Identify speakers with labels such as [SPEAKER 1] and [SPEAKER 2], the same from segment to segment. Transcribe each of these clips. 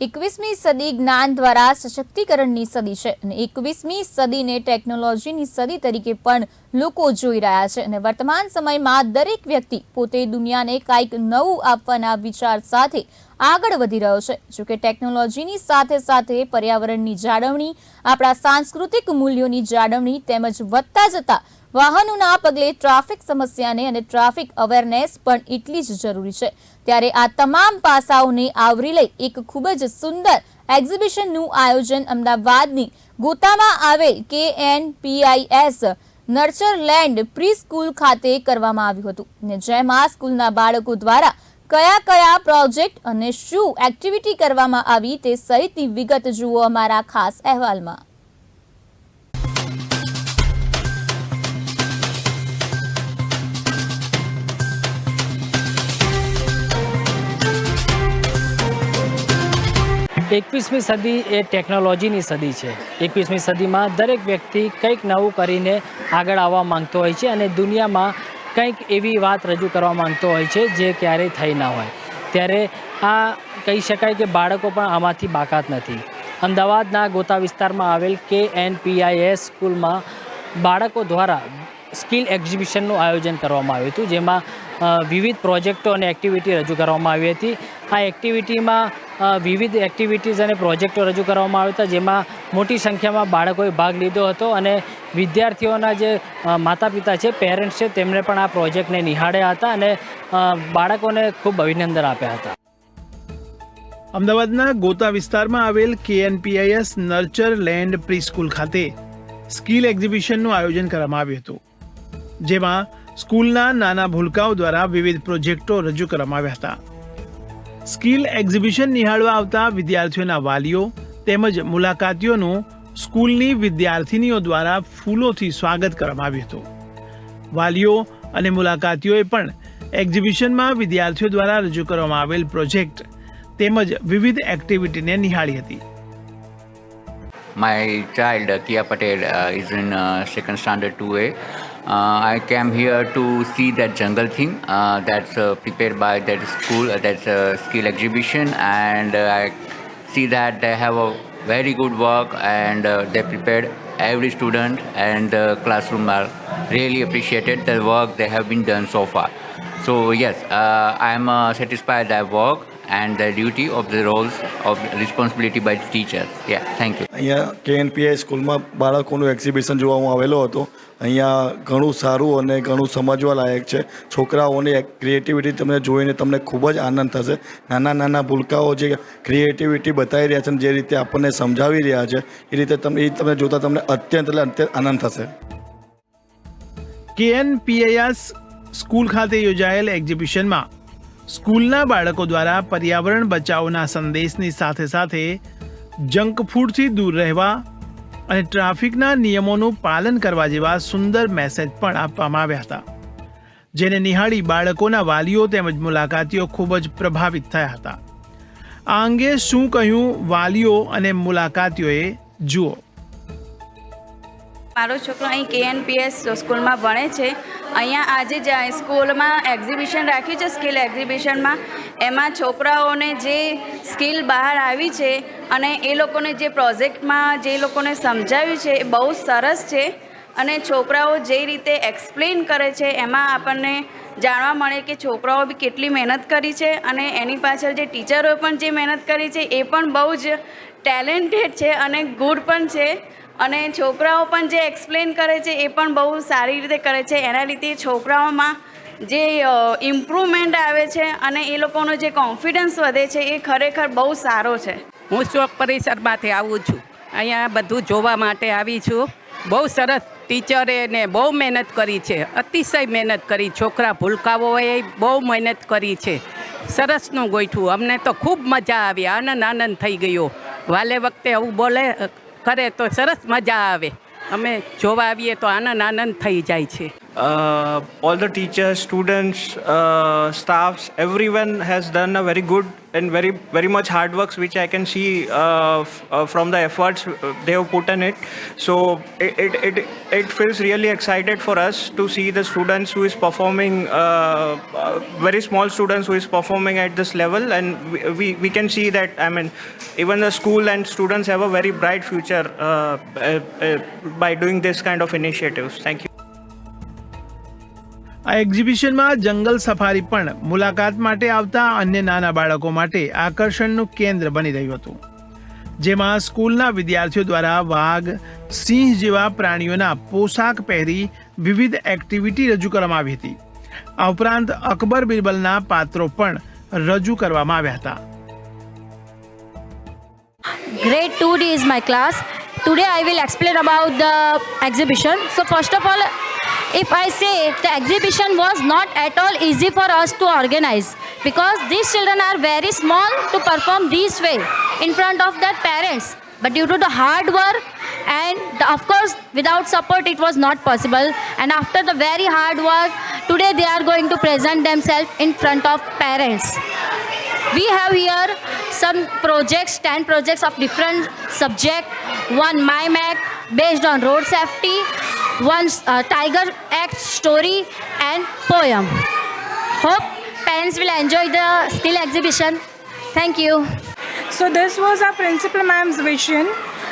[SPEAKER 1] એકવીસમી સદી જ્ઞાન દ્વારા સશક્તિકરણની સદી છે અને એકવીસમી સદીને ટેકનોલોજીની સદી તરીકે પણ લોકો જોઈ રહ્યા છે અને વર્તમાન સમયમાં દરેક વ્યક્તિ પોતે દુનિયાને કાંઈક નવું આપવાના વિચાર સાથે આગળ વધી રહ્યો છે. જોકે ટેકનોલોજીની સાથે સાથે પર્યાવરણની જાળવણી, આપણા સાંસ્કૃતિક મૂલ્યોની જાળવણી તેમજ વધતા જતા વાહનોના પગલે ટ્રાફિક સમસ્યાને અને ટ્રાફિક અવેરનેસ પણ એટલી જ જરૂરી છે. ત્યારે આ તમામ પાસાઓને આવરી લઈ એક ખૂબ જ સુંદર એક્ઝિબિશનનું આયોજન અમદાવાદની ગોતામાં આવેલ K N PIS Nurtureland pre school ખાતે કરવામાં આવ્યું હતું. ને જેમાં સ્કૂલના બાળકો દ્વારા કયા કયા પ્રોજેક્ટ અને શું એક્ટિવિટી કરવામાં આવી તે સહિતની વિગત જુઓ અમારા ખાસ અહેવાલમાં.
[SPEAKER 2] એકવીસમી સદી એ ટેકનોલોજીની સદી છે. એકવીસમી સદીમાં દરેક વ્યક્તિ કંઈક નવું કરીને આગળ આવવા માંગતો હોય છે અને દુનિયામાં કંઈક એવી વાત રજૂ કરવા માંગતો હોય છે જે ક્યારેય થઈ ના હોય. ત્યારે આ કહી શકાય કે બાળકો પણ આમાંથી બાકાત નથી. અમદાવાદના ગોતા વિસ્તારમાં આવેલ કે એન પીઆઈએસ સ્કૂલમાં બાળકો દ્વારા સ્કિલ એક્ઝિબિશનનું આયોજન કરવામાં આવ્યું હતું, જેમાં વિવિધ પ્રોજેક્ટો અને એક્ટિવિટી રજૂ કરવામાં આવી હતી. આ એક્ટિવિટીમાં વિવિધ એક્ટિવિટીઝ અને પ્રોજેક્ટો રજૂ કરવામાં આવ્યા હતા, જેમાં મોટી સંખ્યામાં બાળકોએ ભાગ લીધો હતો અને વિદ્યાર્થીઓના જે માતા પિતા છે પેરેન્ટ્સ છે, તેમણે પણ આ પ્રોજેક્ટને નિહાળ્યા હતા અને બાળકોને ખૂબ અભિનંદન આપ્યા હતા.
[SPEAKER 3] અમદાવાદના ગોતા વિસ્તારમાં આવેલ કેએનપીઆઈએસ નર્ચર લેન્ડ પ્રીસ્કૂલ ખાતે સ્કિલ એક્ઝિબિશનનું આયોજન કરવામાં આવ્યું હતું, જેમાં સ્કૂલના નાના ભૂલકાઓ દ્વારા વિવિધ પ્રોજેક્ટો રજૂ કરવામાં આવ્યા હતા. સ્કિલ એક્ઝિબિશન નિહાળવા આવતા વિદ્યાર્થીઓના વાલીઓ તેમજ મુલાકાતીઓનું સ્કૂલની વિદ્યાર્થિનીઓ દ્વારા ફૂલોથી સ્વાગત કરવામાં આવ્યું હતું. વાલીઓ અને મુલાકાતીઓએ પણ એક્ઝિબિશનમાં વિદ્યાર્થીઓ દ્વારા રજૂ કરવામાં આવેલ પ્રોજેક્ટ તેમજ વિવિધ એક્ટિવિટીને નિહાળી હતી.
[SPEAKER 4] My child, Kia Kia Patel, in is in two 2A. Uh, I came here to see that jungle theme uh, that's uh, prepared by that school, that's a skill exhibition, and I see that they have a very good work and they prepared every student and the classroom are really appreciated the work they have been done so far. So yes, I am satisfied that work and the duty of the roles of responsibility by the teacher. Yeah, thank you.
[SPEAKER 5] અહીંયા કેએનપીઆઈ સ્કૂલમાં બાળકોનું exhibition જોવામાં આવેલો હતો અહીંયા ઘણું સારું અને ઘણું સમજવા લાયક છે છોકરાઓની ક્રિએટિવિટી તમને જોઈને તમને ખૂબ જ આનંદ થશે નાના નાના ભૂલકાઓ જે ક્રિએટિવિટી બતાવી રહ્યા છે અને જે રીતે આપણને સમજાવી રહ્યા છે એ રીતે તમને એ તમને જોતાં તમને અત્યંત એટલે અત્યંત આનંદ થશે
[SPEAKER 3] કેએનપીએસ સ્કૂલ ખાતે યોજાયેલ એક્ઝિબિશનમાં સ્કૂલના બાળકો દ્વારા પર્યાવરણ બચાવના સંદેશની સાથે સાથે જંક ફૂડથી દૂર રહેવા અને ટ્રાફિકના નિયમોનું પાલન કરવા જેવા સુંદર મેસેજ પણ આપવામાં આવ્યા હતા, જેને નિહાળી બાળકોના વાલીઓ તેમજ મુલાકાતીઓ ખૂબ જ પ્રભાવિત થયા હતા. આ અંગે શું કહ્યું? વાલીઓ અને મુલાકાતીઓએ જુઓ.
[SPEAKER 6] મારો છોકરો અહીં કેએનપીએસ સ્કૂલમાં ભણે છે. અહીંયા આજે જ સ્કૂલમાં એક્ઝિબિશન રાખ્યું છે, સ્કિલ એક્ઝિબિશનમાં. એમાં છોકરાઓને જે સ્કિલ બહાર આવી છે અને એ લોકોને જે પ્રોજેક્ટમાં જે લોકોને સમજાવ્યું છે એ બહુ સરસ છે. અને છોકરાઓ જે રીતે એક્સપ્લેન કરે છે, એમાં આપણને જાણવા મળે કે છોકરાઓ બી કેટલી મહેનત કરી છે અને એની પાછળ જે ટીચરોએ પણ જે મહેનત કરી છે એ પણ બહુ જ ટેલેન્ટેડ છે અને ગુડ પણ છે. અને છોકરાઓ પણ જે એક્સપ્લેન કરે છે, એ પણ બહુ સારી રીતે કરે છે. એના લીધે છોકરાઓમાં જે ઇમ્પ્રુવમેન્ટ આવે છે અને એ લોકોનો જે કોન્ફિડન્સ વધે છે, એ ખરેખર બહુ સારો છે.
[SPEAKER 7] હું શોક પરિસરમાંથી આવું છું. અહીંયા બધું જોવા માટે આવી છું. બહુ સરસ ટીચરે ને બહુ મહેનત કરી છે. અતિશય મહેનત કરી. છોકરા ભૂલકાઓએ બહુ મહેનત કરી છે. સરસનું ગોઠવું અમને તો ખૂબ મજા આવી. આનંદ આનંદ થઈ ગયો. વાલે વખતે આવું બોલે કરે તો સરસ મજા આવે અમે જોવા આવીએ તો આનંદ આનંદ થઈ જાય છે
[SPEAKER 8] uh, all the teachers, students, uh, staffs, everyone has done a very good and very very much hard works which I can see uh, uh, from the efforts uh, they have put in it. So it, it, it, it feels really excited for us to see the students who is performing, uh, uh, very small students who is performing at this level and we, we, we can see that, I mean, even the school and students have a very bright future uh, by doing this kind of initiatives. Thank you.
[SPEAKER 3] આ એક્ઝિબિશનમાં જંગલ safari પણ મુલાકાત માટે આવતા અન્ય નાના બાળકો માટે આકર્ષણનું કેન્દ્ર બની રહ્યું હતું જેમાં સ્કૂલના વિદ્યાર્થીઓ દ્વારા વાઘ સિંહ જેવા પ્રાણીઓના પોશાક પહેરી વિવિધ એક્ટિવિટી રજૂ કરવામાં આવી હતી આ ઉપરાંત અકબર બિરબલના પાત્રો પણ રજૂ કરવામાં આવ્યા હતા
[SPEAKER 9] Grade 2D is my class. Today I will explain about the exhibition. So first of all, if I say the exhibition was not at all easy for us to organize because these children are very small to perform this way in front of their parents. But due to the hard work and the, of course without support it was not possible. And after the very hard work, today they are going to present themselves in front of parents. We have here some projects, 10 projects of different subject. One Mime Act based on road safety, one uh, Tiger Act story and poem. Hope parents will enjoy the skill exhibition. Thank you.
[SPEAKER 10] So this was our principal ma'am's vision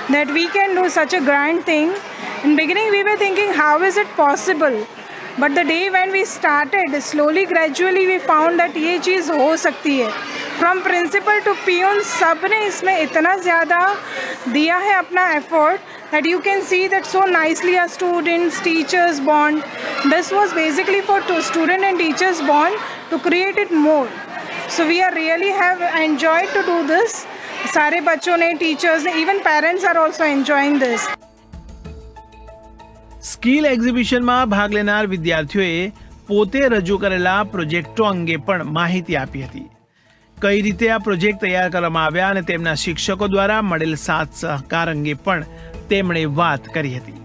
[SPEAKER 10] that we can do such a grand thing. In beginning we were thinking how is it possible? But the day when we started, slowly gradually we found that ये चीज़ हो सकती है from principal to peon सब ने इसमें इतना ज़्यादा दिया है अपना effort that you can see that so nicely our students teachers bond this was basically for to student and teachers bond to create it more so we are really have enjoyed to do this सारे बच्चों ने teachers ने even parents are also enjoying this
[SPEAKER 3] skill એક્ઝિબિશનમાં ભાગ લેનાર વિદ્યાર્થીઓએ પોતે રજૂ કરેલા પ્રોજેક્ટો અંગે પણ માહિતી આપી હતી કઈ રીતે આ પ્રોજેક્ટ તૈયાર કરવામાં આવ્યા અને તેમના શિક્ષકો દ્વારા મળેલ સાથ સહકાર અંગે પણ તેમણે વાત કરી હતી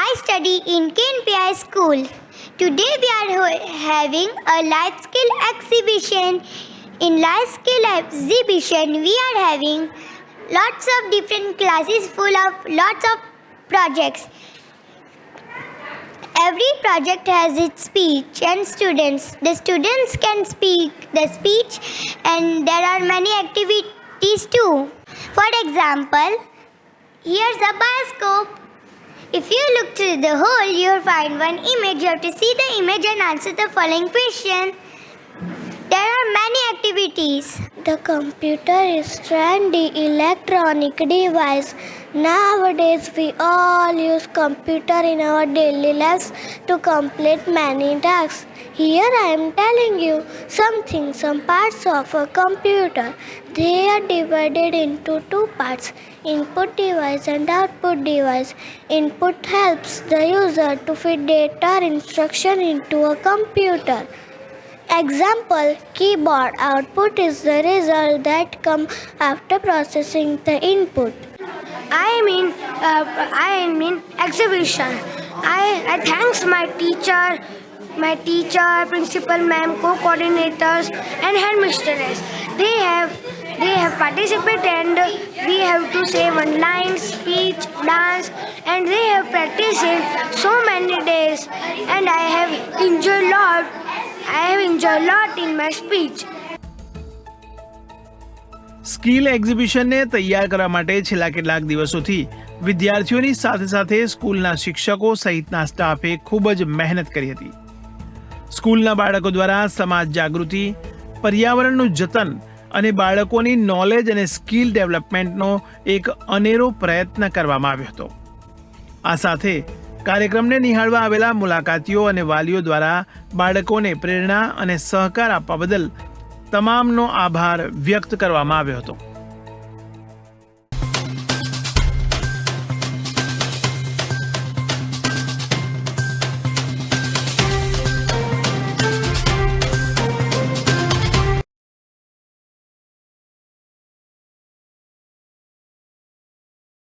[SPEAKER 11] I study in KNPI school. Today we are ho- having a life skill exhibition. In life skill exhibition, we are having lots of different classes full of lots of projects. Every project has its speech and students. The students can speak the speech and there are many activities too. For example, here's a bioscope. If you look through the hole, you'll find one image. You have to see the image and answer the following question. There are many activities. The computer is trendy electronic device. Nowadays, we all use computer in our daily lives to complete many tasks. Here I am telling you something, some parts of a computer. They are divided into two parts input device and output device. Input helps the user to feed data or instruction into a computer. Example keyboard output is the result that come after processing the input. I mean, uh, I mean exhibition. I, I thanks my teacher, my teacher, principal ma'am, co-coordinators, and headmistress. They have they have participated and we have to say one line, speech, dance, and they have practiced it so many days. And I have enjoyed a lot. I a lot in my speech.
[SPEAKER 3] Skill એક્ઝિબિશનને તૈયાર કરવા માટે છેલ્લા કેટલાક દિવસોથી વિદ્યાર્થીઓની સાથે સાથે સ્કૂલના શિક્ષકો સહિતના સ્ટાફે ખૂબ જ મહેનત કરી હતી સ્કૂલના બાળકો દ્વારા સમાજ જાગૃતિ, પર્યાવરણનું જતન અને બાળકોની નોલેજ અને સ્કિલ ડેવલપમેન્ટનો એક અનેરો પ્રયત્ન કરવામાં આવ્યો હતો આ સાથે કાર્યક્રમને નિહાળવા આવેલા મુલાકાતીઓ અને વાલીઓ દ્વારા બાળકોને પ્રેરણા અને સહકાર આપવા બદલ તમામનો આભાર વ્યક્ત કરવામાં આવ્યો હતો.